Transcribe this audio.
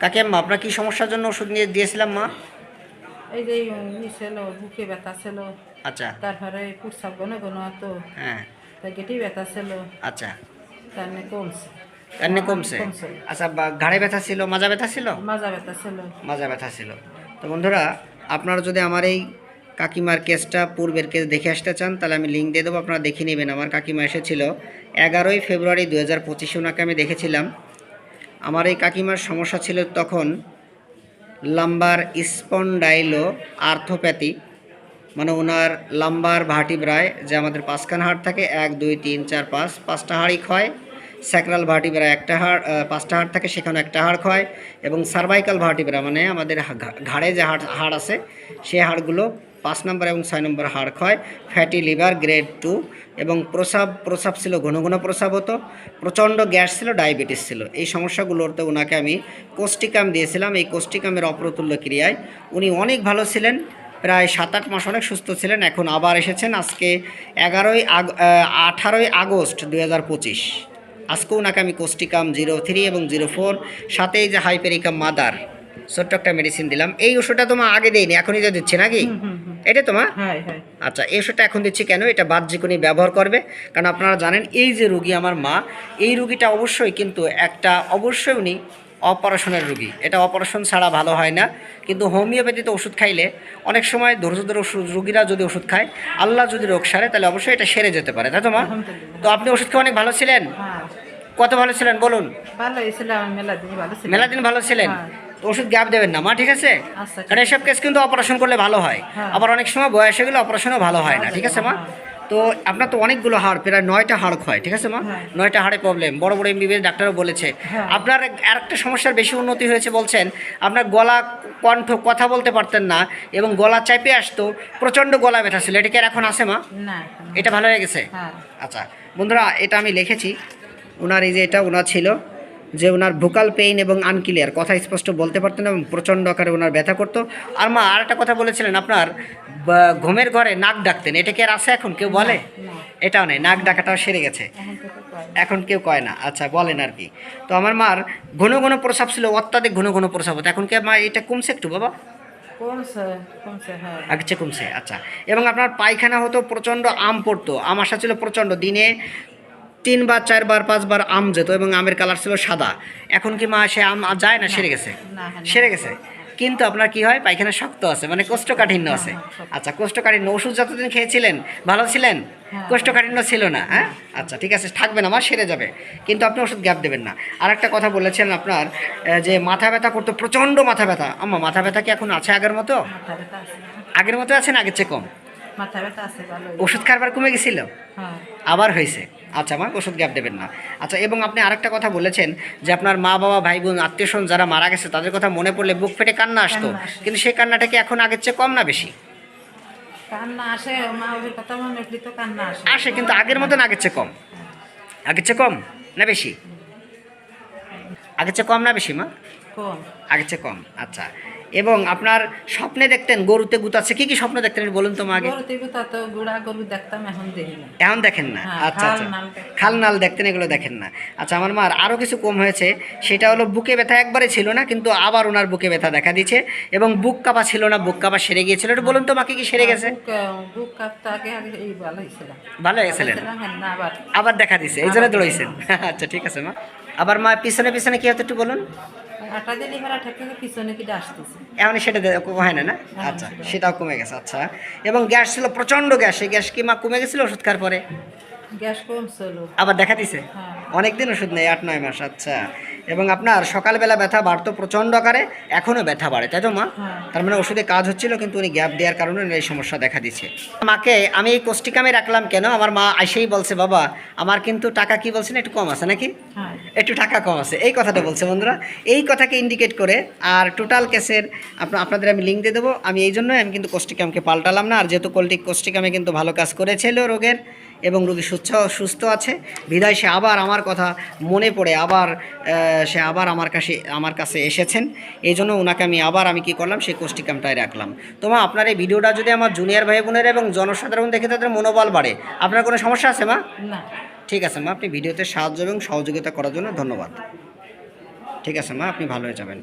কাকিমা আপনার কি সমস্যার জন্য ওষুধ নিয়ে দিয়েছিলাম মা? এই যে ছিল বুকে ব্যথা ছিল। আচ্ছা। তারপরে পুরসাব ঘন ঘন তো হ্যাঁ। গেটি ব্যথা ছিল। আচ্ছা। তার কমছে। এমনি কমছে। আচ্ছা ঘাড়ে ব্যথা ছিল মাজা ব্যথা ছিল? মাজা ব্যথা ছিল। মাজা ব্যথা ছিল। তো বন্ধুরা আপনারা যদি আমার এই কাকিমার কেসটা পূর্বের কেস দেখে আসতে চান তাহলে আমি লিঙ্ক দিয়ে দেবো আপনারা দেখে নেবেন। আমার কাকিমা এসেছিল এগারোই ফেব্রুয়ারি দু হাজার পঁচিশে ওনাকে আমি দেখেছিলাম। আমার এই কাকিমার সমস্যা ছিল তখন লাম্বার স্পন্ডাইলো আর্থোপ্যাথি মানে ওনার লাম্বার ভার্টিব্রায় যে আমাদের পাঁচখান হাড় থাকে, এক, দুই, তিন, চার, পাঁচ, পাঁচটা হাড়ই ক্ষয়। স্যাক্রাল ভার্টিব্রা একটা হাড় পাঁচটা হাড় থাকে, সেখানে একটা হাড় ক্ষয় এবং সার্ভাইকাল ভার্টিব্রা মানে আমাদের ঘাড়ে যে হাড় হাড় আছে সেই হাড়গুলো পাঁচ নম্বর এবং ছয় নম্বর হাড় ক্ষয় ফ্যাটি লিভার গ্রেড টু এবং প্রসাব প্রসাব ছিল ঘন ঘন প্রসাব হতো প্রচণ্ড গ্যাস ছিল, ডায়াবেটিস ছিল। এই সমস্যাগুলোতে ওনাকে আমি কোষ্টিকাম দিয়েছিলাম। এই কোষ্টিকামের অপ্রতুল্য ক্রিয়ায় উনি অনেক ভালো ছিলেন, প্রায় সাত আট মাস অনেক সুস্থ ছিলেন, এখন আবার এসেছেন। আজকে এগারোই আগ আঠারোই আগস্ট দুই হাজার পঁচিশ। আজকে ওনাকে আমি কোষ্টিকাম জিরো থ্রি এবং জিরো ফোর, সাথেই যে হাইপেরিকাম মাদার, ছোট্ট একটা মেডিসিন দিলাম। এই ওষুধটা তোমার আগে দেয়নি, এখনই যা দিচ্ছে নাকি? এটা তোমার? হ্যাঁ হ্যাঁ আচ্ছা ওষুধটা এখন দিচ্ছি কেন? এটা বাহ্যিক উনি ব্যবহার করবে। কারণ আপনারা জানেন এই যে রুগী আমার মা এই রুগীটা অবশ্যই কিন্তু একটা অবশ্যই উনি অপারেশনের রুগী। এটা অপারেশন ছাড়া ভালো হয় না। কিন্তু হোমিওপ্যাথিতে ওষুধ খাইলে অনেক সময় ধৈর্য ধরে ওষুধ রুগীরা যদি ওষুধ খায় আল্লাহ যদি রোগ সারে তাহলে অবশ্যই এটা সেরে যেতে পারে। তাই তো মা? তো আপনি ওষুধ খেয়ে অনেক ভালো ছিলেন? হ্যাঁ। কত ভালো ছিলেন বলুন? ভালো হয়েছিল আমার মেলা দিন ভালো ছিলেন। তো ওষুধ গ্যাপ দেবেন না। মা ঠিক আছে? আচ্ছা, কারণ এসব কেস কিন্তু অপারেশন করলে ভালো হয়। হ্যাঁ। আবার অনেক সময় বয়স হয়ে গেলে অপারেশনও ভালো হয় না ঠিক আছে মা? হ্যাঁ। তো আপনার তো অনেকগুলো হাড় প্রায় নয়টা হাড় ক্ষয় ঠিক আছে মা? হ্যাঁ। নয়টা হাড়ে প্রবলেম বড় বড় এমবিবিএস ডাক্তারও বলেছে। হ্যাঁ। আপনার আরেকটা সমস্যার বেশি উন্নতি হয়েছে বলছেন আপনার গলা কণ্ঠ কথা বলতে পারতেন না এবং গলা চাপে আসতো প্রচণ্ড গলা ব্যথা ছিল। এটা কি আর এখন আছে মা? এটা ভালো হয়ে গেছে? হ্যাঁ। আচ্ছা বন্ধুরা এটা আমি লিখেছি। ওনার এই যে এটা ওনার ছিল। যে ওনার ভোকাল পেইন এবং আনক্লিয়ার কথা স্পষ্ট বলতে পারতেন না এবং প্রচণ্ড আকারে ওনার ব্যথা করতো। আর মা আর একটা কথা বলেছিলেন আপনার ঘুমের ঘরে নাক ডাকতেন এটা কি আর আছে এখন? কেউ বলে? এটাও নেই নাক ডাকাটাও সেরে গেছে। এখন কেউ কয় না। আচ্ছা বলেন আর কি। তো আমার মার ঘন ঘন প্রসাব ছিল অত্যাধিক ঘন ঘন প্রসাব হতো। এখন কি মা এটা কমছে একটু বাবা? হ্যাঁ। আগে চেয়ে কমছে আচ্ছা। এবং আপনার পায়খানা হতো প্রচণ্ড আম পড়তো আম আসা ছিল প্রচণ্ড। দিনে তিনবার চারবার পাঁচবার আম যেত এবং আমের কালার ছিল সাদা। এখন কি মা সে আম যায় না? সেরে গেছে? হ্যাঁ সেরে গেছে? কিন্তু আপনার কি হয়? পায়খানা শক্ত আছে মানে কোষ্ঠকাঠিন্য আছে। আচ্ছা কোষ্ঠকাঠিন্য ওষুধ যতদিন খেয়েছিলেন ভালো ছিলেন? হ্যাঁ। কোষ্ঠকাঠিন্য ছিল না হ্যাঁ? আচ্ছা ঠিক আছে থাকবে না আমার সেরে যাবে। কিন্তু আপনি ওষুধ গ্যাপ দেবেন না। আর একটা কথা বলেছেন আপনার যে মাথা ব্যথা করতো প্রচণ্ড মাথা ব্যথা। আম্মা মাথা ব্যথা কি এখন আছে আগের মতো? আগের মতো আছে না আগের চেয়ে কম? মাথা ব্যথা আছে ভালো ওষুধ খাবার কমে গেছিল? হ্যাঁ। আবার হয়েছে আচ্ছা আমার ওষুধ গ্যাপ দেবেন না। আচ্ছা এবং আপনি আরেকটা কথা বলেছেন যে আপনার মা বাবা ভাই বোন আত্মীয় স্বজন যারা মারা গেছে তাদের কথা মনে পড়লে বুক ফেটে কান্না আসতো। কিন্তু সেই কান্নাটা কি এখন আগের চেয়ে কম না বেশি? কান্না আসে মা বাবার কথা মনে উঠলি তো কান্না আসে। আসে কিন্তু আগের মতন আগের চেয়ে কম। আগের চেয়ে কম না বেশি? আগের চেয়ে কম না বেশি মা? কম। আগের চেয়ে কম আচ্ছা। এবং আপনার স্বপ্নে দেখতেন গরুতে গুতাচ্ছে কি কি স্বপ্ন দেখতেন বলুন তো আগে এখন দেখেন না? হ্যাঁ, আচ্ছা খাল আচ্ছা। নাল খাল নাল দেখতেন এগুলো দেখেন না। আচ্ছা আমার মার আরও কিছু কম হয়েছে সেটা হলো বুকে ব্যথা একবারে ছিল না কিন্তু আবার ওনার বুকে ব্যথা দেখা দিচ্ছে এবং বুক কাপা ছিল না বুক কাপা সেরে গিয়েছিল। একটু বলুন তো মাকে কি সেরে গেছে? বুক বুক আগে আগে ভালো হয়েছিল হ্যাঁ, আবার। দেখা দিছে এই জন্য দৌড়াইছেন। আচ্ছা ঠিক আছে মা। আবার মা পিছনে পিছনে কি হতো একটু বলুন? আটা দিলে এবার আটা থেকে পিছনে কি আসতেছে। এখন সেটা হয় না না? হ্যাঁ, আচ্ছা সেটাও কমে গেছে আচ্ছা। এবং গ্যাস ছিল প্রচণ্ড গ্যাস সেই গ্যাস কি মা কমে গেছিল ওষুধ খাওয়ার পরে? গ্যাস আবার দেখা দিছে? হ্যাঁ। ওষুধ নেই আট নয় মাস আচ্ছা। এবং আপনার সকালবেলা ব্যথা বাড়তো প্রচণ্ড আকারে এখনও ব্যথা বাড়ে তাই তো মা? হ্যাঁ। তার মানে ওষুধে কাজ হচ্ছিল কিন্তু উনি গ্যাপ দেওয়ার কারণে এই সমস্যা দেখা দিচ্ছে মাকে আমি এই কোষ্টিকামে রাখলাম কেন? আমার মা আইসেই বলছে বাবা আমার কিন্তু টাকা কি বলছেন একটু কম আছে নাকি? একটু টাকা কম আছে। এই কথাটা বলছে বন্ধুরা। এই কথাকে ইন্ডিকেট করে আর টোটাল কেসের আপনাদের আমি লিঙ্ক দিয়ে দেবো। আমি এই জন্যই আমি কিন্তু কোষ্টিকামকে পাল্টালাম না। আর যেহেতু কোল্টিক কোষ্টিকামে কিন্তু ভালো কাজ করেছিল রোগের এবং রোগী সুস্থ সুস্থ আছে। বিদায়, সে আবার আমার কথা মনে পড়ে। আবার সে আবার আমার কাছে আমার কাছে এসেছেন। এই জন্য ওনাকে আমি আবার আমি কি করলাম? সেই কোষ্টিকামটাই রাখলাম। তোমা আপনার এই ভিডিওটা যদি আমার জুনিয়র ভাই বোনের এবং জনসাধারণ দেখে তাদের মনোবল বাড়ে, আপনার কোনো সমস্যা আছে মা? না। ঠিক আছে, মা। আপনি ভিডিওতে সাহায্য এবং সহযোগিতা করার জন্য ধন্যবাদ। ঠিক আছে, মা, আপনি ভালো হয়ে যাবেন।